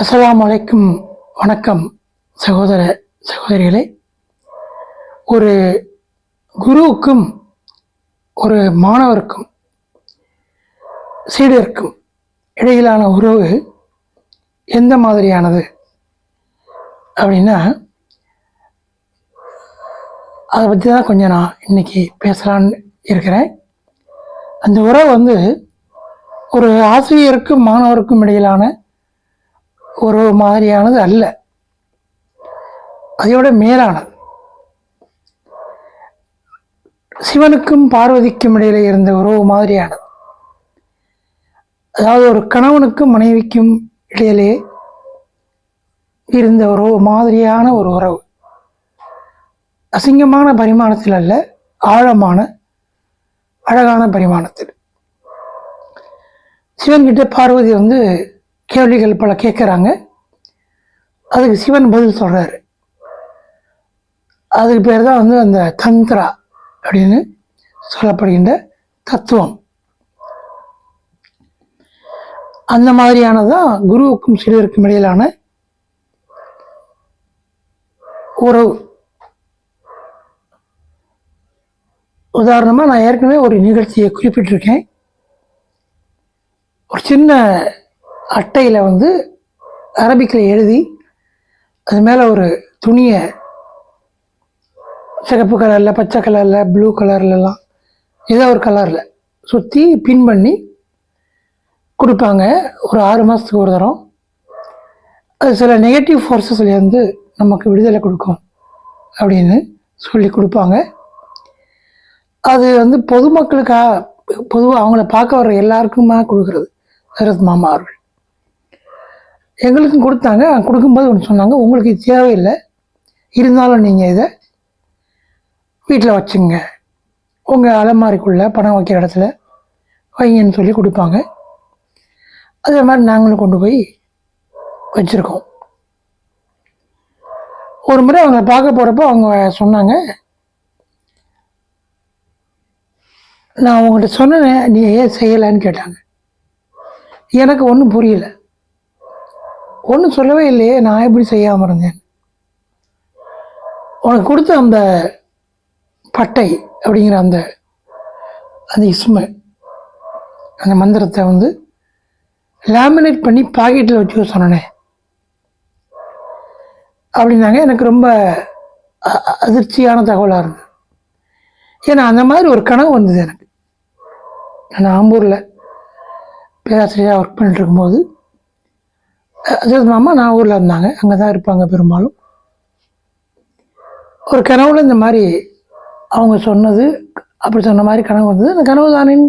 அஸ்லாம் அலைக்கும் வணக்கம் சகோதர சகோதரிகளே. ஒரு குருவுக்கும் ஒரு மாணவருக்கும் சீடருக்கும் இடையிலான உறவு எந்த மாதிரியானது அப்படின்னா அதை பற்றி தான் கொஞ்சம் நான் இன்னைக்கு பேசலான்னு இருக்கிறேன். அந்த உறவு வந்து ஒரு ஆசிரியருக்கும் மாணவருக்கும் இடையிலான ஒரு மாதிரியானது அல்ல. அதையோட மேலானது சிவனுக்கும் பார்வதிக்கும் இடையில இருந்த உறவு மாதிரியானது. அதாவது ஒரு கணவனுக்கும் மனைவிக்கும் இடையிலே இருந்த உறவு மாதிரியான ஒரு உறவு. அசிங்கமான பரிமாணத்தில் அல்ல ஆழமான அழகான பரிமாணத்தில். சிவன்கிட்ட பார்வதி வந்து கேள்விகள் பல கேட்குறாங்க. அதுக்கு சிவன் பதில் சொல்கிறாரு அதுக்கு பேர் தான் வந்து அந்த தந்திரா அப்படின்னு சொல்லப்படுகின்ற தத்துவம். அந்த மாதிரியானதான் குருவுக்கும் சிறுவருக்கும் இடையிலான உறவு. உதாரணமாக நான் ஏற்கனவே ஒரு நிகழ்ச்சியை குறிப்பிட்டிருக்கேன். ஒரு சின்ன அட்டையில் வந்து அரபிக்கில் எழுதி அது மேலே ஒரு துணியை சிகப்பு கலரில் பச்சை கலரில் ப்ளூ கலர்லலாம் ஏதோ ஒரு கலரில் சுற்றி பின் பண்ணி கொடுப்பாங்க. ஒரு ஆறு மாதத்துக்கு ஒரு தரம். அது சில நெகட்டிவ் ஃபோர்ஸஸ்லேருந்து நமக்கு விடுதலை கொடுக்கும் அப்படின்னு சொல்லி கொடுப்பாங்க. அது வந்து பொதுமக்களுக்காக பொதுவாக அவங்கள பார்க்க வர்ற எல்லாருக்குமா கொடுக்குறது? சரத் மாமா அவர்கள். எங்களுக்கும் கொடுத்தாங்க. கொடுக்கும்போது ஒன்று சொன்னாங்க உங்களுக்கு இது தேவையில்லை. இருந்தாலும் நீங்கள் இதை வீட்டில் வச்சுங்க. உங்கள் அலமாரிக்குள்ளே பணம் வைக்கிற இடத்துல வைங்கன்னு சொல்லி கொடுப்பாங்க. அதே மாதிரி நாங்களும் கொண்டு போய் வச்சுருக்கோம். ஒரு முறை அவங்க பார்க்க போகிறப்போ அவங்க சொன்னாங்க நான் உங்கள்கிட்ட சொன்னேன் நீ ஏன் செய்யலைன்னு கேட்டாங்க. எனக்கு ஒன்றும் புரியல. ஒன்றும் சொல்லவே இல்லையே நான் எப்படி செய்யாமல் இருந்தேன்? உனக்கு கொடுத்த அந்த பட்டை அப்படிங்கிற அந்த அந்த இஸ்ம அந்த மந்திரத்தை வந்து லேமினேட் பண்ணி பாக்கெட்டில் வச்சுக்க சொன்னேன். அப்படின்னாங்க. எனக்கு ரொம்ப அ- அதிர்ச்சியான தகவலாக இருந்தது. ஏன்னா அந்த மாதிரி ஒரு கனவு வந்தது எனக்கு. நான் ஆம்பூரில் பேராசிரியராக ஒர்க் பண்ணிட்டு இருக்கும்போது அஹ் அதாவது மாமா நான் ஊரில் இருந்தாங்க. அங்கே தான் இருப்பாங்க பெரும்பாலும். ஒரு கனவுல இந்த மாதிரி அவங்க சொன்னது அப்படி சொன்ன மாதிரி கனவு வந்தது. அந்த கனவு தானின்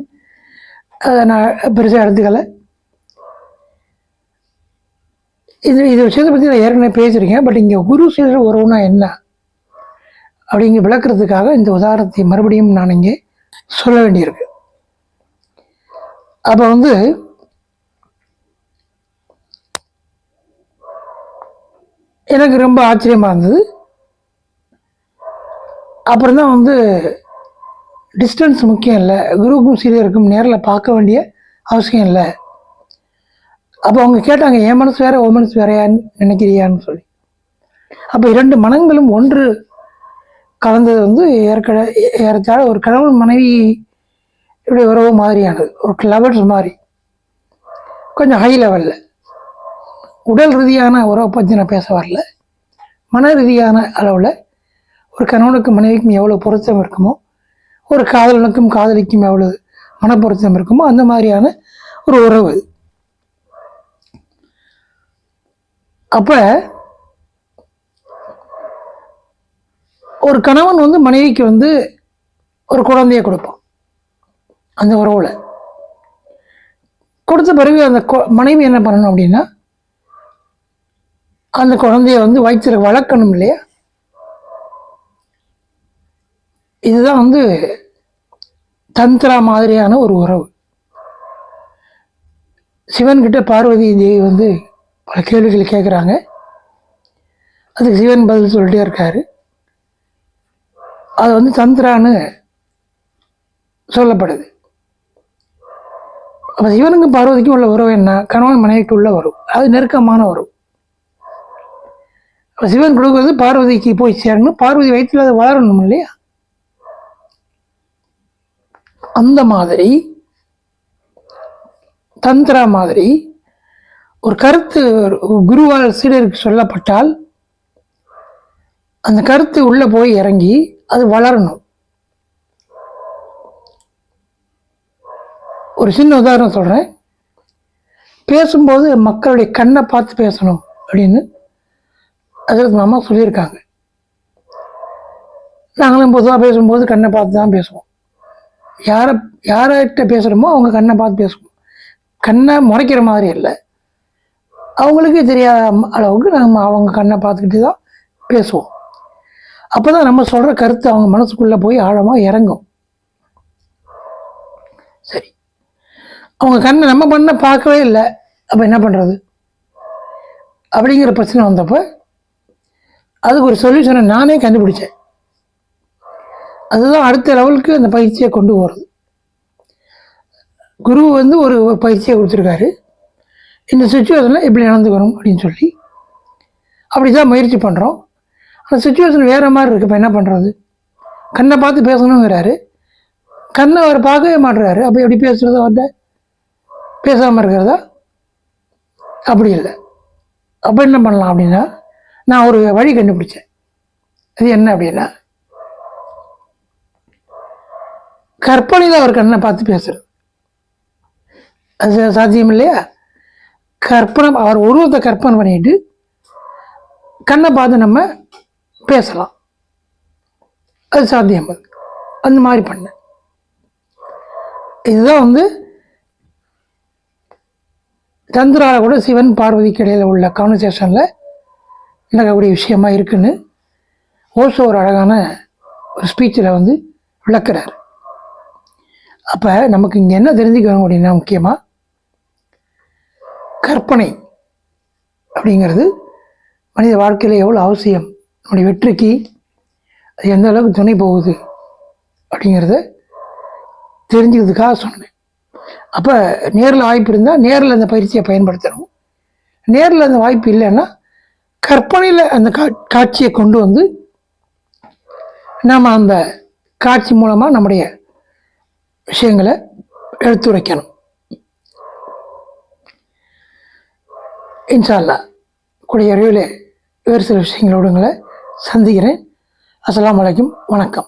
அதை நான் பெருசாக எடுத்துக்கலை. இது இது விஷயத்தை பற்றி நான் ஏற்கனவே பேசியிருக்கேன். பட் இங்கே குரு சீடர் உறவுனா என்ன? அப்படிங்க விளக்குறதுக்காக இந்த உதாரணத்தை மறுபடியும் நான் இங்கே சொல்ல வேண்டியிருக்கு. அப்போ வந்து எனக்கு ரொம்ப ஆச்சரியமாக இருந்தது. அப்புறம் தான் வந்து டிஸ்டன்ஸ் முக்கியம் இல்லை. குரூப்பும் சீரியருக்கும் நேரில் பார்க்க வேண்டிய அவசியம் இல்லை. அப்போ அவங்க கேட்டாங்க என் மனசு வேற ஓ மனசு வேறையான்னு நினைக்கிறியான்னு சொல்லி. அப்போ இரண்டு மனங்களும் ஒன்று கலந்தது வந்து ஏற்கனவே ஏறத்தாழ ஒரு கணவன் மனைவி இப்படி உறவு மாதிரியானது. ஒரு லெவல்ஸ் மாதிரி. கொஞ்சம் ஹை லெவலில் உடல் ரீதியான உறவை பற்றி நான் பேச வரல. மன ரீதியான அளவில் ஒரு கணவனுக்கும் மனைவிக்கும் எவ்வளோ பொருத்தம் இருக்குமோ ஒரு காதலனுக்கும் காதலிக்கும் எவ்வளோ மன பொருத்தம் இருக்குமோ அந்த மாதிரியான ஒரு உறவு. அப்போ ஒரு கணவன் வந்து மனைவிக்கு வந்து ஒரு குழந்தைய கொடுப்பான். அந்த உறவில். கொடுத்த பிறகு அந்த கொ- மனைவி என்ன பண்ணணும் அப்படின்னா அந்த குழந்தைய வந்து வயிற்று வளர்க்கணும் இல்லையா? இதுதான் வந்து தந்திரா மாதிரியான ஒரு உறவு. சிவன்கிட்ட பார்வதி தேவி வந்து பல கேள்விகள் கேட்குறாங்க அதுக்கு சிவன் பதில் சொல்லிட்டே இருக்காரு. அது வந்து தந்திரான்னு சொல்லப்படுது. அப்போ சிவனுக்கும் பார்வதிக்கும் உள்ள உறவு என்ன? கணவன் மனைவிக்கு உள்ள உறவு. அது நெருக்கமான உறவு. அப்போ சிவன் கொடுக்குறது பார்வதிக்கு போய் சேரணும். பார்வதி வயிற்றில் அது வளரணும் இல்லையா? அந்த மாதிரி தந்திரா மாதிரி ஒரு கருத்து ஒரு குருவால் சீடருக்கு சொல்லப்பட்டால் அந்த கருத்து உள்ளே போய் இறங்கி அது வளரணும். ஒரு சின்ன உதாரணம் சொல்கிறேன் பேசும்போது மக்களுடைய கண்ணை பார்த்து பேசணும் அப்படின்னு அதற்கு மாமா சொல்லியிருக்காங்க. நாங்களும் பொதுவாக பேசும்போது கண்ணை பார்த்து தான் பேசுவோம். யாரை யார்கிட்ட பேசுகிறோமோ அவங்க கண்ணை பார்த்து பேசுவோம். கண்ணை முறைக்கிற மாதிரி இல்லை அவங்களுக்கே தெரியாத அளவுக்கு நம்ம அவங்க கண்ணை பார்த்துக்கிட்டு தான் பேசுவோம். அப்போ தான் நம்ம சொல்கிற கருத்து அவங்க மனசுக்குள்ளே போய் ஆழமாக இறங்கும். சரி. அவங்க கண்ணை நம்ம பண்ண பார்க்கவே இல்லை. அப்போ என்ன பண்ணுறது அப்படிங்கிற பிரச்சனை வந்தப்போ அதுக்கு ஒரு சொல்யூஷனை நானே கண்டுபிடிச்சேன். அதுதான் அடுத்த லெவலுக்கு அந்த பயிற்சியை கொண்டு போகிறது குரு வந்து ஒரு பயிற்சியை கொடுத்துருக்காரு. இந்த சுச்சுவேஷனில் எப்படி நடந்துக்கணும் அப்படின்னு சொல்லி. அப்படி தான் முயற்சி பண்ணுறோம் அந்த சுச்சுவேஷன் வேறு மாதிரி இருக்குது இப்போ என்ன பண்ணுறது கண்ணை பார்த்து பேசணுங்கிறாரு. கண்ணை அவர் பார்க்கவே மாட்டுறாரு அப்போ எப்படி பேசுறது அவர்கிட்ட? பேசாமல் இருக்கிறதா? அப்படி இல்லை. அப்போ என்ன பண்ணலாம் அப்படின்னா நான் ஒரு வழி கண்டுபிடிச்சேன். அது என்ன அப்படின்னா கற்பனையில் அவர் கண்ணை பார்த்து பேசுறது அது சாத்தியம் இல்லையா? கற்பனை அவர் உருவத்தை கற்பனை பண்ணிட்டு கண்ணை பார்த்து நம்ம பேசலாம். அது சாத்தியம் அது அந்த மாதிரி பண்ணேன். இதுதான் வந்து சந்திரால கூட சிவன் பார்வதிக்கு இடையில் உள்ள கான்வர்சேஷனில் விளக்கக்கூடிய விஷயமா இருக்குன்னு ஓசோ ஒரு அழகான ஒரு ஸ்பீச்சில் வந்து விளக்குறார். அப்போ நமக்கு இங்கே என்ன தெரிஞ்சுக்கணும் அப்படின்னா முக்கியமாக கற்பனை அப்படிங்கிறது மனித வாழ்க்கையில் எவ்வளோ அவசியம்? நம்முடைய வெற்றிக்கு அது எந்த அளவுக்கு துணை போகுது அப்படிங்கிறத தெரிஞ்சுக்கிறதுக்காக சொன்னேன். அப்போ நேரில் வாய்ப்பு இருந்தால் நேரில் அந்த பயிற்சியை பயன்படுத்தணும். நேரில் அந்த வாய்ப்பு இல்லைன்னா கற்பனையில் அந்த கா காட்சியை கொண்டு வந்து நாம் அந்த காட்சி மூலமாக நம்முடைய விஷயங்களை எடுத்துரைக்கணும் இன்ஷால்லா கூடிய விரைவில் வேறு சில விஷயங்களோடு உங்களை சந்திக்கிறேன். அஸ்லாம் வலைக்கும் வணக்கம்.